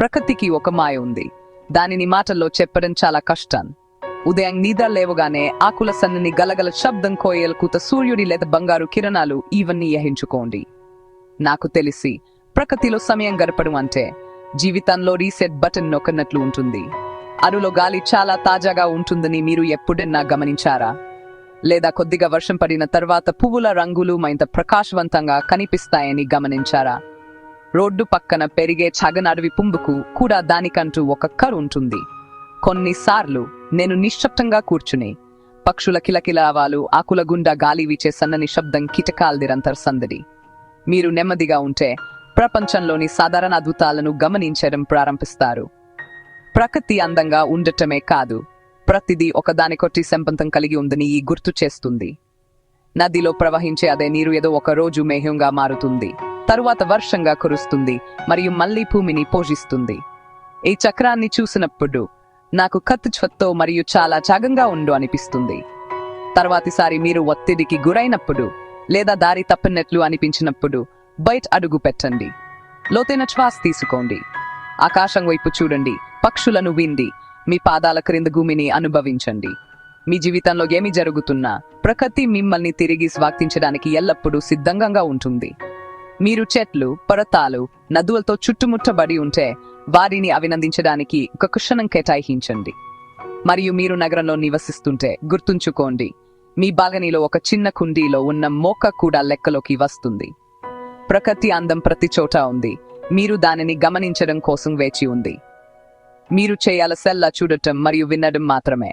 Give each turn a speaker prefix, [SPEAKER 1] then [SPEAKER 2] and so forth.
[SPEAKER 1] ప్రకృతికి ఒక మాయ ఉంది. దానిని మాటల్లో చెప్పడం చాలా కష్టం. ఉదయం నిద్ర లేవగానే ఆకుల సన్నని గలగల శబ్దం కోయలు కూత సూర్యుడి లేదా బంగారు కిరణాలు ఇవన్నీ యహించుకోండి నాకు తెలిసి ప్రకృతిలో సమయం గడపడం అంటే జీవితంలో రీసెట్ బటన్ నొక్కనట్లు ఉంటుంది. అరులో గాలి చాలా తాజాగా ఉంటుందని మీరు ఎప్పుడన్నా గమనించారా? లేదా కొద్దిగా వర్షం పడిన తర్వాత పువ్వుల రంగులు మరింత ప్రకాశవంతంగా కనిపిస్తాయని గమనించారా? రోడ్డు పక్కన పెరిగే చగనడవి పుంబుకు కూడా దానికంటూ ఒక కరు ఉంటుంది. కొన్నిసార్లు నేను నిశ్శబ్దంగా కూర్చుని పక్షుల కిలకిలావాలు ఆకుల గుండా గాలి వీచే సన్నని శబ్దం కిటకాల్దిరంతర్ సందడి. మీరు నెమ్మదిగా ఉంటే ప్రపంచంలోని సాధారణ అద్భుతాలను గమనించడం ప్రారంభిస్తారు. ప్రకృతి అందంగా ఉండటమే కాదు ప్రతిదీ ఒకదానికొట్టి సంబంధం కలిగి ఉందని ఈ గుర్తు చేస్తుంది. నదిలో ప్రవహించే అదే నీరు ఏదో ఒక రోజు మేహ్యంగా మారుతుంది. తరువాత వర్షంగా కురుస్తుంది మరియు మళ్ళీ భూమిని పోషిస్తుంది. ఈ చక్రాన్ని చూసినప్పుడు నాకు కత్తుచ్వత్తో మరియు చాలా చాగంగా ఉండు అనిపిస్తుంది. తర్వాతిసారి మీరు ఒత్తిడికి గురైనప్పుడు లేదా దారి తప్పినట్లు అనిపించినప్పుడు బయట అడుగు పెట్టండి. లోతైన శ్వాస తీసుకోండి. ఆకాశం వైపు చూడండి. పక్షులను విండి. మీ పాదాల క్రింద భూమిని అనుభవించండి. మీ జీవితంలో ఏమి జరుగుతున్నా ప్రకృతి మిమ్మల్ని తిరిగి స్వాగతించడానికి ఎల్లప్పుడూ సిద్ధంగా ఉంటుంది. మీరు చెట్లు పర్వతాలు నదులతో చుట్టుముట్టబడి ఉంటే వారిని అభినందించడానికి ఒక క్షణం కేటాయించండి. మరియు మీరు నగరంలో నివసిస్తుంటే గుర్తుంచుకోండి మీ బాల్కనీలో ఒక చిన్న కుండీలో ఉన్న మొక్క కూడా లెక్కలోకి వస్తుంది. ప్రకృతి అందం ప్రతి చోట ఉంది మీరు దానిని గమనించడం కోసం వేచి ఉంది. మీరు చేయాల సెల్లా చూడటం మరియు వినడం మాత్రమే.